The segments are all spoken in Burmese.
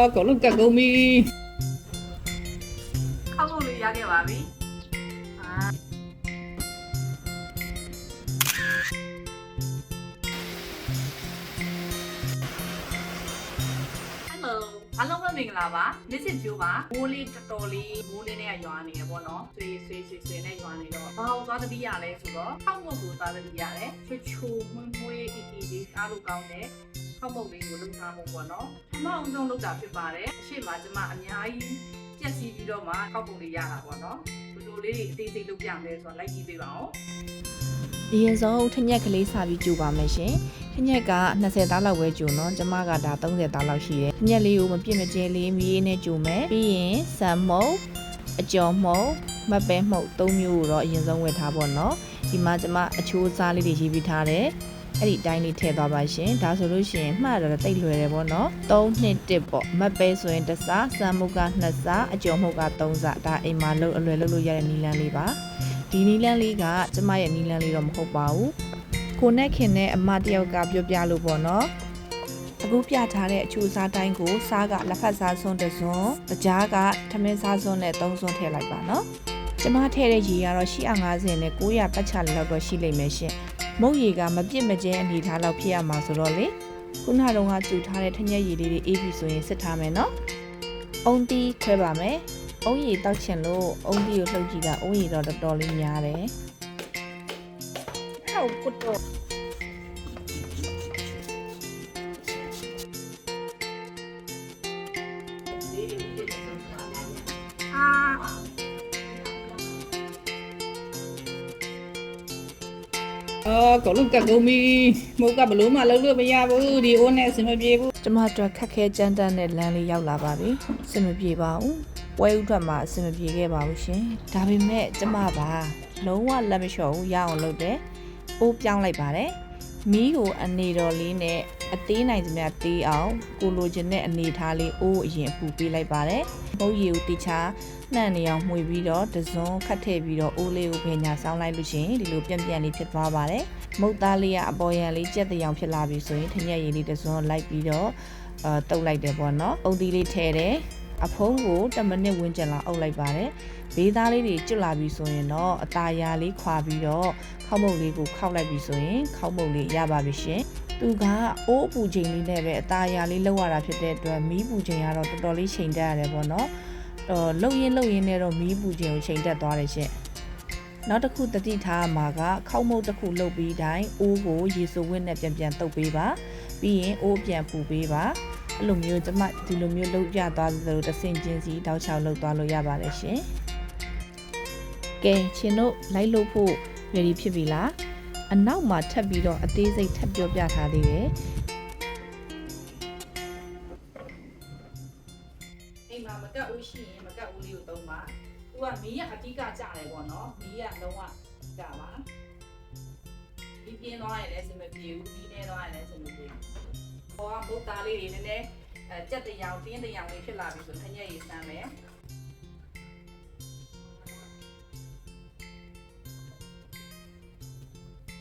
အာကောလုံးကတ်ကုန်ပြီခောက်ဖို့လေးရခဲ့ပါပြီအာ Hello အားလုံးပဲမင်္ဂလာပါ Mrs. Joe ပါမိုးလေးတော်တော်လေးမိုးလေးနဲ့ရွာနေရပေါ့နော်ဆွေဆွေဆွေဆွေနဲ့ရွာနေတော့ဘာလို့သွားသတိရလဲဆိုတော့ခောက်မုတ်ကိုသွားသတိရတယ်ချွချိုမွေးမွေးအီအီလေးအားလို့ကောင်းတယ် ခောက်မုတ်လေးကိုလုပ်ထားဖို့ပေါ့နော်အမအောင်ဆုံးလုပ်တာဖြစ်ပါတယ်အရှိမကျမအများကြီးပြက်စီးပြီးတော့မှခောက်ပုံလေးရတာပေါ့နော်ဘယ်လိုလေးတွေအသေးစိတ်လုပ်ပြမယ်ဆိုတော့လိုက်ကြည့်ပေးပါဦးအရင်ဆုံးထညက်ကလေးစာပြီးကြိုပါမယ်ရှင်ထညက်က20သားလောက်ပဲကြိုနော်ကျမကဒါ30သားလောက်ရှိတယ်ထညက်လေးကိုမပြစ်မကျဲလေးမီးရေးနဲ့ကြိုမယ်ပြီးရင်ဆန်မုတ်အကျော်မုတ်မပဲမှုတ်၃မျိုးကိုတော့အရင်ဆုံးဝယ်ထားပေါ့နော်ဒီမှာကျမအချိုးစားလေးတွေရေးပြီးထားတယ် အဲ့ဒီအတိုင်းလေးထည့်သွားပါရှင်ဒါဆိုလို့ရှိရင်မှတ်ရတော့တိတ်လွယ်တယ်ပေါ့နော်3နှစ်1ပေါ့မပဲဆိုရင်တစ်စားဆန်မုတ်က2စားအကျော်မုတ်က3စားဒါအိမ်မှာလုံးအလွယ်လုံးလို့ရတဲ့နီလန်းလေးပါဒီနီလန်းလေးကကျမရဲ့နီလန်းလေးတော့မဟုတ်ပါဘူးကိုနဲ့ခင်နဲ့အမတယောက်ကပြောပြလို့ပေါ့နော်အခုပြထားတဲ့အချူစားတိုင်းကိုစားကလက်ဖက်စားစွန်းတစ်စွန်းတကြားကထမင်းစားစွန်းနဲ့သုံးစွန်းထည့်လိုက်ပါနော်ကျမထည့်တဲ့ရေကတော့850နဲ့900ပတ်ချလေးလောက်တော့ရှိလိမ့်မယ်ရှင် မုတ်ရေကမပြစ်မကျဲအနေထားလောက်ဖြစ်ရမှာဆိုတော့လေခုနတုန်းကကျူထားတဲ့ထညက်ရည်လေးတွေအေးပြီဆိုရင်စစ်ထားမယ်နော်အုံတီးခွဲပါမယ်အုံးရီတောက်ချင်လို့အုံးဒီကိုလှုပ်ကြည့်တာအုံးရီတော့တော်တော်လေးများတယ်ဟောက်ပုတ်တော့ အာကောလုံးကတ်ကုန်ပြီမုတ်ကဘလို့မှလုံးလို့မရဘူးဒီအိုးနဲ့အဆင်မပြေဘူးကျမတို့ခက်ခဲကြမ်းတမ်းတဲ့လမ်းလေးရောက်လာပါပြီအဆင်မပြေပါဘူးပွဲဥထွက်မှာအဆင်မပြေခဲ့ပါဘူးရှင်ဒါပေမဲ့ကျမပါလုံးဝလက်မလျှော့ဘူးရအောင်လုပ်တယ်အိုးပြောင်းလိုက်ပါတယ် မီးကိုအနေတော်လေးနဲ့အသေးနိုင်စမြတေးအောင်ကိုလိုချင်တဲ့အနေထားလေးအိုးအရင်ပူပေးလိုက်ပါတယ်မုတ်ရီကိုတိချာနှံ့နေအောင်မှွေပြီးတော့တစွန်းခတ်ထည့်ပြီးတော့အိုးလေးကိုပြင်ညာဆောင်းလိုက်လို့ရှရင်ဒီလိုပြန့်ပြန့်လေးဖြစ်သွားပါတယ်မုတ်သားလေးကအပေါ်ရန်လေးကြက်တရောင်ဖြစ်လာပြီဆိုရင်ထညက်ရည်လေးတစွန်းလိုက်ပြီးတော့အာတုပ်လိုက်တယ်ပေါ့နော်အုံသီးလေးထည့်တယ် အဖုံးကို10မိနစ်ဝန်းကျင်လောက်အုပ်လိုက်ပါတယ်ဘေးသားလေးတွေကျွတ်လာပြီဆိုရင်တော့အသားရလေးခွာပြီးတော့ခေါင်းမုတ်လေးကိုခောက်လိုက်ပြီဆိုရင်ခေါင်းမုတ်လေးရပါပြီရှင်သူကအိုးအပူချိန်လေးနဲ့ပဲအသားရလေးလောက်ရတာဖြစ်တဲ့အတွက်မီးပူချိန်ကတော့တော်တော်လေးချိန်တက်ရတယ်ပေါ့နော်အော်လှုပ်ရင်းလှုပ်ရင်းနဲ့တော့မီးပူချိန်ကိုချိန်တက်သွားတယ်ရှင်နောက်တစ်ခုတတိထားမှာကခောက်မုတ်တစ်ခုလှုပ်ပြီးတိုင်းအိုးကိုရေစိုးဝင်းနဲ့ပြန်ပြန်တုပ်ပေးပါပြီးရင်အိုးပြန်ပူပေးပါ အဲ့လိုမျိုးကျမဒီလိုမျိုးလှုပ်ပြသွားသလိုတစ်ဆင်ချင်းစီတောက်ချောက်လှုပ်သွားလို့ရပါတယ်ရှင်ကဲရှင်တို့လိုက်လို့ဖို့ ready ဖြစ်ပြီလားအနောက်မှာထပ်ပြီးတော့အသေးစိတ်ထပ်ပြောပြထားသေးတယ်အိမ်မှာမကတ်ဦးရှိရင်မကတ်ဦးလေးကိုသုံးပါသူကမီးရအဓိကကြတယ်ပေါ့နော်မီးရလုံးဝကြပါဒီပြင်းသွားရင်လည်းအဆင်မပြေဘူးဒီနေသွားရင်လည်းအဆင်မပြေဘူး ဟောကမုတ်သားလေးတွေနည်းနည်းအဲကြက်တရောင်တင်းတရောင်လေးဖြစ်လာပြီဆိုထညက်ရည်စမ်းမယ်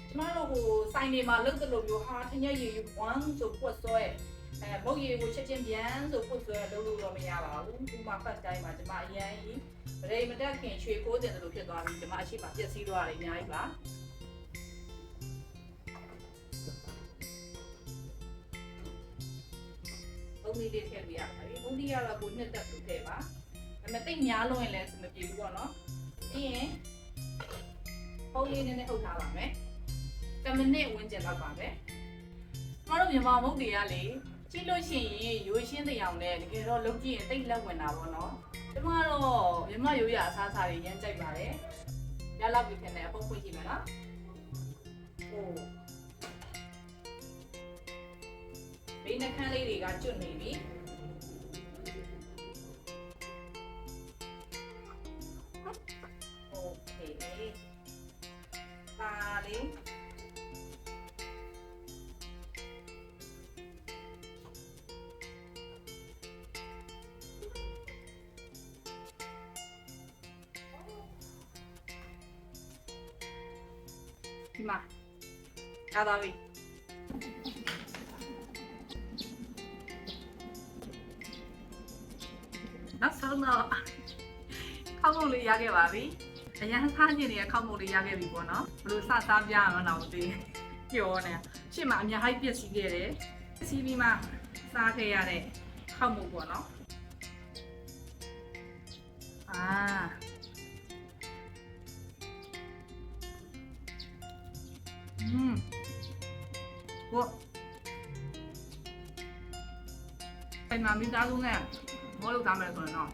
ကျမတို့ဟိုစိုင်းနေမှာလုတ်တယ်လို့မျိုးဟာထညက်ရည်ဝမ်းဆိုပွက်ဆွဲအဲမုတ်ရည်ကိုချက်ချင်းပြန်ဆိုပွက်ဆွဲလုပ်လို့တော့မရပါဘူးဒီမှာ first time မှာကျမအရင်ကြီးဗရေမတက်ခင်ရွှေကိုးတင်တယ်လို့ဖြစ်သွားပြီကျမအရှိမပျက်စီးသွားတယ်အများကြီးပါ ဘုံလေးလေးထည့်ပြရပါတယ်ဘုံလေးကတော့ကိုနှစ်သက်လို့ထည့်ပါဒါပေမဲ့တိတ်များလို့ရင်လည်းအဆင်မပြေဘူးပေါ့နော်ပြီးရင်ဘုံလေးနည်းနည်းအုပ်ထားပါမယ်10မိနစ်ဝန်းကျင်လောက်ပါပဲကျမတို့မြန်မာမုတ်တွေကလေကြည့်လို့ရှိရင်ရိုးရှင်းတဲ့ရောင်နဲ့တကယ်တော့လုပ်ကြည့်ရင်တိတ်လက်ဝင်တာပေါ့နော်ကျမတော့မြန်မာရိုးရအစားအစာတွေရမ်းကြိုက်ပါတယ်ရလောက်ပြီးခင်ဗျအပုတ်ဖွင့်ကြည့်မယ်နော် ဘေးနှခမ်းလေးတွေကကျွတ်နေပြီโอเคตาလေး ဒီမှာရသွားပြီ ဆုံးတော့ခေါက်မုတ်လေးရခဲ့ပါပြီအရန်စားကျင်နေတဲ့ခေါက်မုတ်လေးရခဲ့ပြီပေါ့နော်ဘလို့စစားပြရမှာတော့မသိဘူးပြောနေရှစ်မှာအများကြီးပြည့်စည်ခဲ့တယ်စီးပြီးမှစားခဲ့ရတဲ့ခေါက်မုတ်ပေါ့နော်အာอืมဟိုအိမ်မှာမိသားစုနဲ့ မောလုပ်သားမယ်ဆိုရင်တော့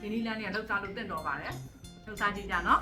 ဒီနီလန်းလေးကလောက်စားလို့တင့်တော်ပါတယ်လောက်စားကြည့်ကြနော်